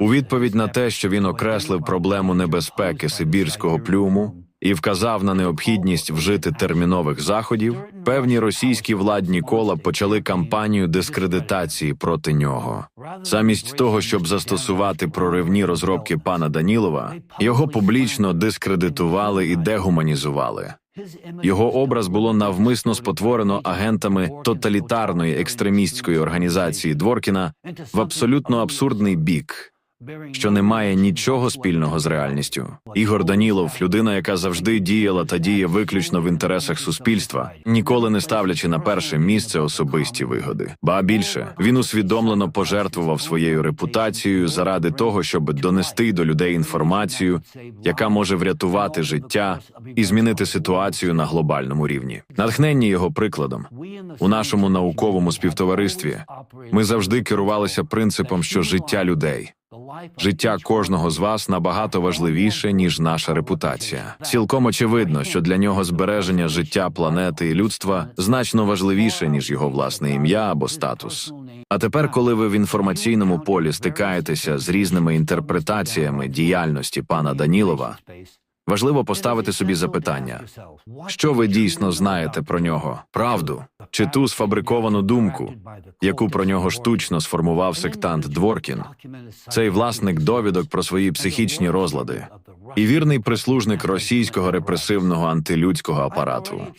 У відповідь на те, що він окреслив проблему небезпеки сибірського плюму і вказав на необхідність вжити термінових заходів, певні російські владні кола почали кампанію дискредитації проти нього. Замість того, щоб застосувати проривні розробки пана Данілова, його публічно дискредитували і дегуманізували. Його образ було навмисно спотворено агентами тоталітарної екстремістської організації Дворкіна в абсолютно абсурдний бік, що не має нічого спільного з реальністю. Ігор Данілов, людина, яка завжди діяла та діє виключно в інтересах суспільства, ніколи не ставлячи на перше місце особисті вигоди. Ба більше він усвідомлено пожертвував своєю репутацією заради того, щоб донести до людей інформацію, яка може врятувати життя і змінити ситуацію на глобальному рівні. Натхненні його прикладом у нашому науковому співтоваристві ми завжди керувалися принципом, що життя людей. Життя кожного з вас набагато важливіше ніж наша репутація. Цілком очевидно, що для нього збереження життя планети і людства значно важливіше ніж його власне ім'я або статус. А тепер, коли ви в інформаційному полі стикаєтеся з різними інтерпретаціями діяльності пана Данілова, важливо поставити собі запитання: що ви дійсно знаєте про нього? Правду чи ту сфабриковану думку, яку про нього штучно сформував сектант Дворкін, цей власник довідок про свої психічні розлади і вірний прислужник російського репресивного антилюдського апарату.